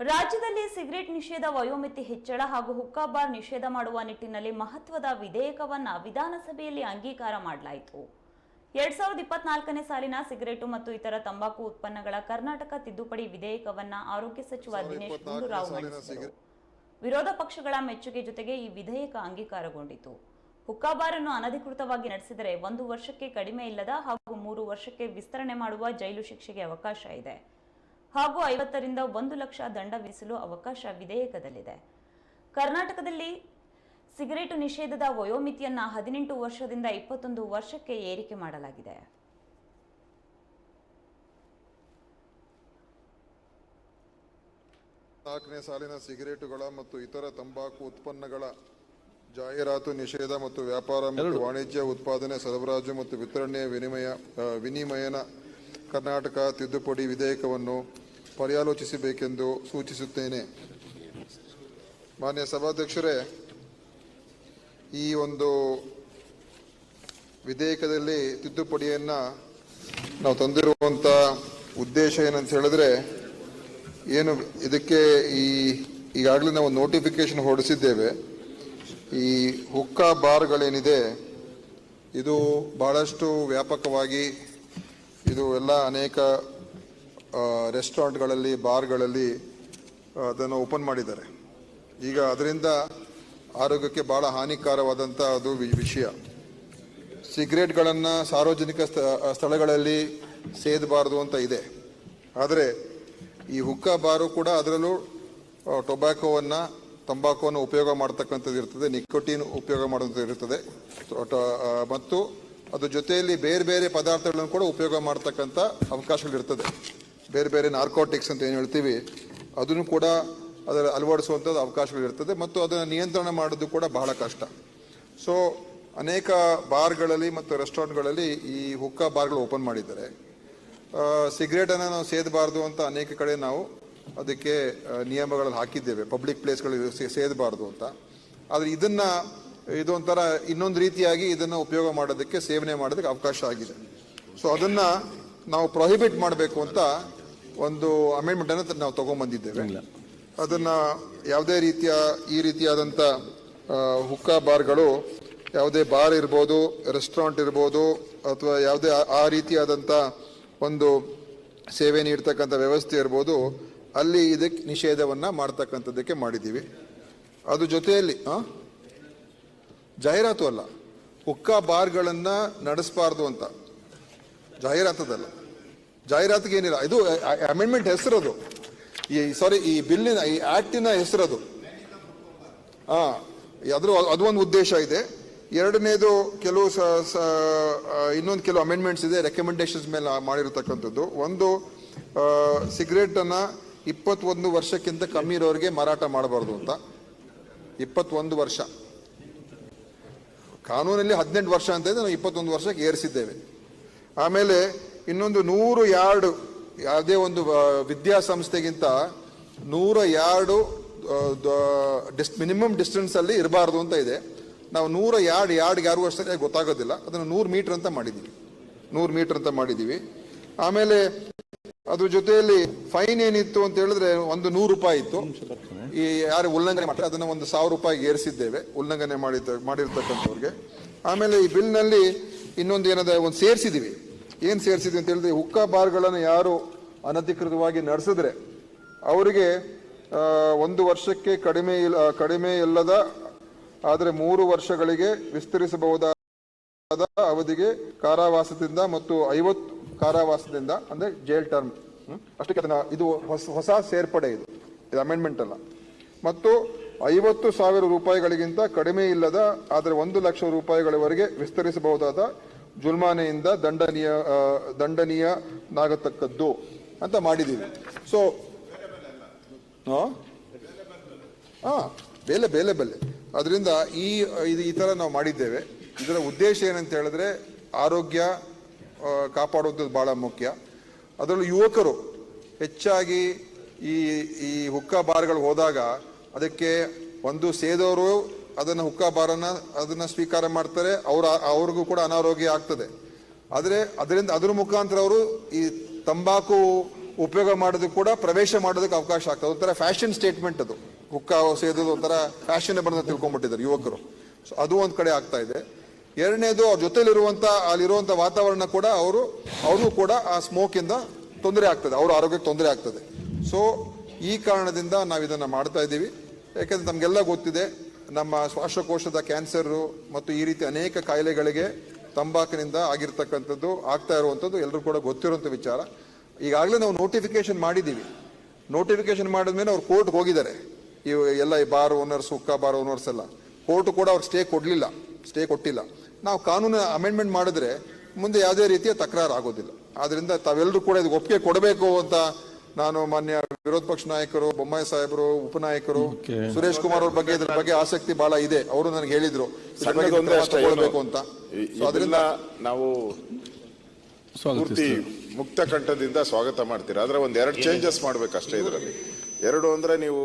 ರಾಜ್ಯದಲ್ಲಿ ಸಿಗರೇಟ್ ನಿಷೇಧ ವಯೋಮಿತಿ ಹೆಚ್ಚಳ ಹಾಗೂ ಹುಕ್ಕಾ ಬಾರ್ ನಿಷೇಧ ಮಾಡುವ ನಿಟ್ಟಿನಲ್ಲಿ ಮಹತ್ವದ ವಿಧೇಯಕವನ್ನ ವಿಧಾನಸಭೆಯಲ್ಲಿ ಅಂಗೀಕಾರ ಮಾಡಲಾಯಿತು. ಎರಡ್ ಸಾವಿರದ ಇಪ್ಪತ್ನಾಲ್ಕನೇ ಸಾಲಿನ ಸಿಗರೇಟು ಮತ್ತು ಇತರ ತಂಬಾಕು ಉತ್ಪನ್ನಗಳ ಕರ್ನಾಟಕ ತಿದ್ದುಪಡಿ ವಿಧೇಯಕವನ್ನ ಆರೋಗ್ಯ ಸಚಿವ ದಿನೇಶ್ ಗುಂಡೂರಾವ್ ಮಂಡಿಸಿದರು. ವಿರೋಧ ಪಕ್ಷಗಳ ಮೆಚ್ಚುಗೆ ಜೊತೆಗೆ ಈ ವಿಧೇಯಕ ಅಂಗೀಕಾರಗೊಂಡಿತು. ಹುಕ್ಕಾ ಬಾರನ್ನು ಅನಧಿಕೃತವಾಗಿ ನಡೆಸಿದರೆ ಒಂದು ವರ್ಷಕ್ಕೆ ಕಡಿಮೆ ಇಲ್ಲದ ಹಾಗೂ ಮೂರು ವರ್ಷಕ್ಕೆ ವಿಸ್ತರಣೆ ಮಾಡುವ ಜೈಲು ಶಿಕ್ಷೆಗೆ ಅವಕಾಶ ಇದೆ. ಹಾಗೂ ಐವತ್ತರಿಂದ ಒಂದು ಲಕ್ಷ ದಂಡ ವಿಧಿಸಲು ಅವಕಾಶ ವಿಧೇಯಕದಲ್ಲಿದೆ. ಕರ್ನಾಟಕದಲ್ಲಿ ಸಿಗರೇಟು ನಿಷೇಧದ ವಯೋಮಿತಿಯನ್ನು ಹದಿನೆಂಟು ವರ್ಷದಿಂದ ಇಪ್ಪತ್ತೊಂದು ವರ್ಷಕ್ಕೆ ಏರಿಕೆ ಮಾಡಲಾಗಿದೆ. ನಾಲ್ಕನೇ ಸಾಲಿನ ಸಿಗರೇಟುಗಳ ಮತ್ತು ಇತರ ತಂಬಾಕು ಉತ್ಪನ್ನಗಳ ಜಾಹೀರಾತು ನಿಷೇಧ ಮತ್ತು ವ್ಯಾಪಾರ ಮತ್ತು ವಾಣಿಜ್ಯ ಉತ್ಪಾದನೆ ಸರಬರಾಜು ಮತ್ತು ವಿತರಣೆಯ ವಿನಿಮಯ ವಿನಿಮಯನ ಕರ್ನಾಟಕ ತಿದ್ದುಪಡಿ ವಿಧೇಯಕವನ್ನು ಪರ್ಯಾಲೋಚಿಸಬೇಕೆಂದು ಸೂಚಿಸುತ್ತೇನೆ. ಮಾನ್ಯ ಸಭಾಧ್ಯಕ್ಷರೇ, ಈ ಒಂದು ವಿಧೇಯಕದಲ್ಲಿ ತಿದ್ದುಪಡಿಯನ್ನು ನಾವು ತಂದಿರುವಂಥ ಉದ್ದೇಶ ಏನಂತ ಹೇಳಿದ್ರೆ, ಏನು ಇದಕ್ಕೆ ಈ ಈಗಾಗಲೇ ನಾವು ನೋಟಿಫಿಕೇಶನ್ ಹೊರಡಿಸಿದ್ದೇವೆ. ಈ ಹುಕ್ಕಾ ಬಾರ್ಗಳೇನಿದೆ, ಇದು ಬಹಳಷ್ಟು ವ್ಯಾಪಕವಾಗಿ ಇದು ಎಲ್ಲ ಅನೇಕ ರೆಸ್ಟೋರೆಂಟ್ಗಳಲ್ಲಿ ಬಾರ್ಗಳಲ್ಲಿ ಅದನ್ನು ಓಪನ್ ಮಾಡಿದ್ದಾರೆ. ಈಗ ಅದರಿಂದ ಆರೋಗ್ಯಕ್ಕೆ ಭಾಳ ಹಾನಿಕಾರವಾದಂಥ ಅದು ವಿಷಯ. ಸಿಗರೇಟ್ಗಳನ್ನು ಸಾರ್ವಜನಿಕ ಸ್ಥ- ಸ್ಥಳಗಳಲ್ಲಿ ಸೇದಬಾರದು ಅಂತ ಇದೆ. ಆದರೆ ಈ ಹುಕ್ಕಾ ಬಾರು ಕೂಡ ಅದರಲ್ಲೂ ಟೊಬ್ಯಾಕೋವನ್ನು, ತಂಬಾಕುವನ್ನು ಉಪಯೋಗ ಮಾಡ್ತಕ್ಕಂಥದ್ದು ಇರ್ತದೆ ನಿಕೋಟಿನ್ ಉಪಯೋಗ ಮಾಡುವಂಥದ್ದು ಇರ್ತದೆ. ಮತ್ತು ಅದ್ರ ಜೊತೆಯಲ್ಲಿ ಬೇರೆ ಬೇರೆ ಪದಾರ್ಥಗಳನ್ನು ಕೂಡ ಉಪಯೋಗ ಮಾಡ್ತಕ್ಕಂಥ ಅವಕಾಶಗಳಿರ್ತದೆ. ಬೇರೆ ಬೇರೆ ನಾರ್ಕೋಟಿಕ್ಸ್ ಅಂತ ಏನು ಹೇಳ್ತೀವಿ, ಅದನ್ನು ಕೂಡ ಅದರ ಅಳವಡಿಸುವಂಥದ್ದು ಅವಕಾಶಗಳಿರ್ತದೆ ಮತ್ತು ಅದನ್ನು ನಿಯಂತ್ರಣ ಮಾಡೋದು ಕೂಡ ಬಹಳ ಕಷ್ಟ. ಸೊ ಅನೇಕ ಬಾರ್ಗಳಲ್ಲಿ ಮತ್ತು ರೆಸ್ಟೋರೆಂಟ್ಗಳಲ್ಲಿ ಈ ಹುಕ್ಕಾ ಬಾರ್ಗಳು ಓಪನ್ ಮಾಡಿದ್ದಾರೆ. ಸಿಗರೇಟನ್ನು ನಾವು ಸೇದಬಾರ್ದು ಅಂತ ಅನೇಕ ಕಡೆ ನಾವು ಅದಕ್ಕೆ ನಿಯಮಗಳಲ್ಲಿ ಹಾಕಿದ್ದೇವೆ. ಪಬ್ಲಿಕ್ ಪ್ಲೇಸ್ಗಳು ಸೇದಬಾರ್ದು ಅಂತ. ಆದರೆ ಇದನ್ನ ಇದೊಂಥರ ಇನ್ನೊಂದು ರೀತಿಯಾಗಿ ಇದನ್ನು ಉಪಯೋಗ ಮಾಡೋದಕ್ಕೆ, ಸೇವನೆ ಮಾಡೋದಕ್ಕೆ ಅವಕಾಶ ಆಗಿದೆ. ಸೊ ಅದನ್ನು ನಾವು ಪ್ರೊಹಿಬಿಟ್ ಮಾಡಬೇಕು ಅಂತ ಒಂದು ಅಮೆಂಡ್ಮೆಂಟ್ ಅನ್ನು ನಾವು ತಗೊಂಡ್ಬಂದಿದ್ದೇವೆ ಅದನ್ನ ಯಾವುದೇ ರೀತಿಯ ಈ ರೀತಿಯಾದಂಥ ಹುಕ್ಕಾ ಬಾರ್ಗಳು ಯಾವುದೇ ಬಾರ್ ಇರ್ಬೋದು ರೆಸ್ಟೋರೆಂಟ್ ಇರ್ಬೋದು ಅಥವಾ ಯಾವುದೇ ಆ- ರೀತಿಯಾದಂಥ ಒಂದು ಸೇವೆ ನೀಡ್ತಕ್ಕಂಥ ವ್ಯವಸ್ಥೆ ಇರ್ಬೋದು ಅಲ್ಲಿ ಇದಕ್ಕೆ ನಿಷೇಧವನ್ನ ಮಾಡ್ತಕ್ಕಂಥದ್ದಕ್ಕೆ ಮಾಡಿದ್ದೀವಿ. ಅದು ಜೊತೆಯಲ್ಲಿ? ಜಾಹೀರಾತು ಅಲ್ಲ. ಹುಕ್ಕಾ ಬಾರ್ಗಳನ್ನು ನಡೆಸಬಾರ್ದು ಅಂತ. ಜಾಹೀರಾತದಲ್ಲ. ಜಾಹೀರಾತಿಗೆ ಏನಿಲ್ಲ. ಇದು ಅಮೆಂಡ್ಮೆಂಟ್ ಹೆಸರದು. ಈ ಸಾರಿ ಈ ಬಿಲ್ಲಿನ, ಈ ಆಕ್ಟಿನ ಹೆಸರದು. ಹಾ ಅದ್ರ ಅದು ಒಂದು ಉದ್ದೇಶ ಇದೆ. ಎರಡನೇದು ಕೆಲವು ಇನ್ನೊಂದು ಕೆಲವು ಅಮೆಂಡ್ಮೆಂಟ್ಸ್ ಇದೆ ರೆಕಮೆಂಡೇಶನ್ಸ್ ಮೇಲೆ ಮಾಡಿರತಕ್ಕಂಥದ್ದು. ಒಂದು ಸಿಗರೇಟನ್ನು ಇಪ್ಪತ್ತೊಂದು ವರ್ಷಕ್ಕಿಂತ ಕಮ್ಮಿ ಇರೋರಿಗೆ ಮಾರಾಟ ಮಾಡಬಾರ್ದು ಅಂತ. ಇಪ್ಪತ್ತೊಂದು ವರ್ಷ. ಕಾನೂನಲ್ಲಿ ಹದಿನೆಂಟು ವರ್ಷ ಅಂತ ಇದೆ, ನಾವು ಇಪ್ಪತ್ತೊಂದು ವರ್ಷಕ್ಕೆ ಏರಿಸಿದ್ದೇವೆ. ಆಮೇಲೆ ಇನ್ನೊಂದು ನೂರು ಯಾರ್ಡ್ ಯಾವುದೇ ಒಂದು ವಿದ್ಯಾಸಂಸ್ಥೆಗಿಂತ ನೂರ ಯಾರ್ಡು ಡಿಸ್ ಮಿನಿಮಮ್ ಡಿಸ್ಟೆನ್ಸಲ್ಲಿ ಇರಬಾರ್ದು ಅಂತ ಇದೆ. ನಾವು ನೂರ ಯಾರ್ಡ್ ಯಾರ್ಡ್ ಯಾರು ಅಷ್ಟೇ ಗೊತ್ತಾಗೋದಿಲ್ಲ. ಅದನ್ನು ನೂರು ಮೀಟರ್ ಅಂತ ಮಾಡಿದ್ದೀವಿ. ನೂರು ಮೀಟರ್ ಅಂತ ಮಾಡಿದ್ದೀವಿ. ಆಮೇಲೆ ಅದ್ರ ಜೊತೆಯಲ್ಲಿ ಫೈನ್ ಏನಿತ್ತು ಅಂತ ಹೇಳಿದ್ರೆ ಒಂದು ನೂರು ರೂಪಾಯಿ ಇತ್ತು. ಈ ಯಾರು ಉಲ್ಲಂಘನೆ ಮಾಡಿ ಅದನ್ನು ಒಂದು ಸಾವಿರ ರೂಪಾಯಿಗೆ ಏರಿಸಿದ್ದೇವೆ ಉಲ್ಲಂಘನೆ ಮಾಡಿದ ಮಾಡಿರ್ತಕ್ಕಂಥವ್ರಿಗೆ. ಆಮೇಲೆ ಈ ಬಿಲ್ನಲ್ಲಿ ಇನ್ನೊಂದು ಏನದ ಒಂದು ಸೇರಿಸಿದೀವಿ ಏನ್ ಸೇರಿಸಿದೆ ಅಂತ ಹೇಳಿದ್ರೆ ಹುಕ್ಕಾ ಬಾರ್ಗಳನ್ನು ಯಾರು ಅನಧಿಕೃತವಾಗಿ ನಡೆಸಿದ್ರೆ, ಅವರಿಗೆ ಒಂದು ವರ್ಷಕ್ಕೆ ಕಡಿಮೆ ಇಲ್ಲ ಕಡಿಮೆ ಇಲ್ಲದ ಆದರೆ ಮೂರು ವರ್ಷಗಳಿಗೆ ವಿಸ್ತರಿಸಬಹುದಾದ ಅವಧಿಗೆ ಕಾರಾವಾಸದಿಂದ ಮತ್ತು ಐವತ್ತು ಕಾರಾವಾಸದಿಂದ, ಅಂದರೆ ಜೈಲ್ ಟರ್ಮ್ ಅಷ್ಟಕ್ಕೆ ಅದನ್ನು, ಇದು ಹೊಸ ಹೊಸ ಸೇರ್ಪಡೆ ಇದು. ಇದು ಅಮೆಂಡ್ಮೆಂಟ್ ಅಲ್ಲ. ಮತ್ತು ಐವತ್ತು ಸಾವಿರ ರೂಪಾಯಿಗಳಿಗಿಂತ ಕಡಿಮೆ ಇಲ್ಲದ, ಆದರೆ ಒಂದು ಲಕ್ಷ ರೂಪಾಯಿಗಳವರೆಗೆ ವಿಸ್ತರಿಸಬಹುದಾದ ಜುಲ್ಮಾನೆಯಿಂದ ದಂಡನೀಯ ದಂಡನೀಯ ದಂಡನೀಯನಾಗತಕ್ಕದ್ದು ಅಂತ ಮಾಡಿದ್ದೀವಿ ಸೊ ಹಾ? ಬೇಲೆ ಬೇಲೆ, ಬೆಲೆ. ಅದರಿಂದ ಈ, ಇದು ಈ ಥರ ನಾವು ಮಾಡಿದ್ದೇವೆ. ಇದರ ಉದ್ದೇಶ ಏನಂತ ಹೇಳಿದ್ರೆ ಆರೋಗ್ಯ ಕಾಪಾಡೋದು ಭಾಳ ಮುಖ್ಯ. ಅದರಲ್ಲೂ ಯುವಕರು ಹೆಚ್ಚಾಗಿ ಈ ಈ ಹುಕ್ಕಾ ಬಾರ್ಗಳು ಹೋದಾಗ ಅದಕ್ಕೆ ಒಂದು ಸೇದೋರು ಅದನ್ನ ಹುಕ್ಕಾ ಬಾರನ್ನ ಅದನ್ನ ಸ್ವೀಕಾರ ಮಾಡ್ತಾರೆ, ಅವ್ರ, ಅವ್ರಿಗೂ ಕೂಡ ಅನಾರೋಗ್ಯ ಆಗ್ತದೆ. ಆದರೆ ಅದರಿಂದ, ಅದರ ಮುಖಾಂತರ ಅವರು ಈ ತಂಬಾಕು ಉಪಯೋಗ ಮಾಡೋದಕ್ಕೆ ಕೂಡ ಪ್ರವೇಶ ಮಾಡೋದಕ್ಕೆ ಅವಕಾಶ ಆಗ್ತದೆ. ಒಂಥರ ಫ್ಯಾಷನ್ ಸ್ಟೇಟ್ಮೆಂಟ್ ಅದು. ಹುಕ್ಕ ಸೇದೋದು ಒಂಥರ ಫ್ಯಾಷನ್ ಬಂದ ತಿಳ್ಕೊಂಡ್ಬಿಟ್ಟಿದ್ದಾರೆ ಯುವಕರು. ಸೊ ಅದು ಒಂದು ಕಡೆ ಆಗ್ತಾ ಇದೆ. ಎರಡನೇದು, ಅವ್ರ ಜೊತೆಲಿರುವಂತ ಅಲ್ಲಿರುವಂಥ ವಾತಾವರಣ ಕೂಡ ಅವರು, ಅವ್ರಿಗೂ ಕೂಡ ಆ ಸ್ಮೋಕ್ ಇಂದ ತೊಂದರೆ ಆಗ್ತದೆ. ಅವ್ರ ಆರೋಗ್ಯಕ್ಕೆ ತೊಂದರೆ ಆಗ್ತದೆ. ಸೊ ಈ ಕಾರಣದಿಂದ ನಾವು ಇದನ್ನ ಮಾಡ್ತಾ ಇದ್ದೀವಿ. ಯಾಕಂದ್ರೆ ನಮಗೆಲ್ಲ ಗೊತ್ತಿದೆ ನಮ್ಮ ಶ್ವಾಸಕೋಶದ ಕ್ಯಾನ್ಸರ್ ಮತ್ತು ಈ ರೀತಿ ಅನೇಕ ಕಾಯಿಲೆಗಳಿಗೆ ತಂಬಾಕಿನಿಂದ ಆಗಿರ್ತಕ್ಕಂಥದ್ದು, ಆಗ್ತಾ ಇರುವಂಥದ್ದು ಎಲ್ಲರೂ ಕೂಡ ಗೊತ್ತಿರುವಂಥ ವಿಚಾರ. ಈಗಾಗಲೇ ನಾವು ನೋಟಿಫಿಕೇಶನ್ ಮಾಡಿದ್ದೀವಿ. ನೋಟಿಫಿಕೇಶನ್ ಮಾಡಿದ್ಮೇಲೆ ಅವ್ರು ಕೋರ್ಟ್ಗೆ ಹೋಗಿದ್ದಾರೆ. ಈ ಎಲ್ಲ ಈ ಬಾರ್ ಓನರ್ಸ್ ಹುಕ್ಕ ಬಾರ್ ಓನರ್ಸ್ ಎಲ್ಲ. ಕೋರ್ಟ್ ಕೂಡ ಅವ್ರು ಸ್ಟೇ ಕೊಡಲಿಲ್ಲ. ಸ್ಟೇ ಕೊಟ್ಟಿಲ್ಲ. ನಾವು ಕಾನೂನು ಅಮೆಂಡ್ಮೆಂಟ್ ಮಾಡಿದ್ರೆ ಮುಂದೆ ಯಾವುದೇ ರೀತಿಯ ತಕರಾರು ಆಗೋದಿಲ್ಲ ಆದ್ದರಿಂದ ತಾವೆಲ್ಲರೂ ಕೂಡ ಇದು ಒಪ್ಪಿಗೆ ಕೊಡಬೇಕು ಅಂತ ನಾನು ಮಾನ್ಯ ವಿರೋಧ ಪಕ್ಷ ನಾಯಕರು ಬೊಮ್ಮಾಯಿ ಸಾಹೇಬರು ಉಪನಾಯಕರು ಸುರೇಶ್ ಕುಮಾರ್ ಅವ್ರ ಬಗ್ಗೆ ಇದ್ರ ಬಗ್ಗೆ ಆಸಕ್ತಿ ಬಹಳ ಇದೆ. ಅವರು ನನಗೆ ಹೇಳಿದ್ರು. ತಗೊಳ್ಬೇಕು ಅಂತ. ಸೊ ಅದರಿಂದ ನಾವು ಪೂರ್ತಿ ಮುಕ್ತ ಕಂಠದಿಂದ ಸ್ವಾಗತ ಮಾಡ್ತೀರಾ? ಆದ್ರೆ ಒಂದ್ ಎರಡು ಚೇಂಜಸ್ ಮಾಡ್ಬೇಕಷ್ಟೇ ಇದರಲ್ಲಿ. ಎರಡು ಅಂದ್ರೆ ನೀವು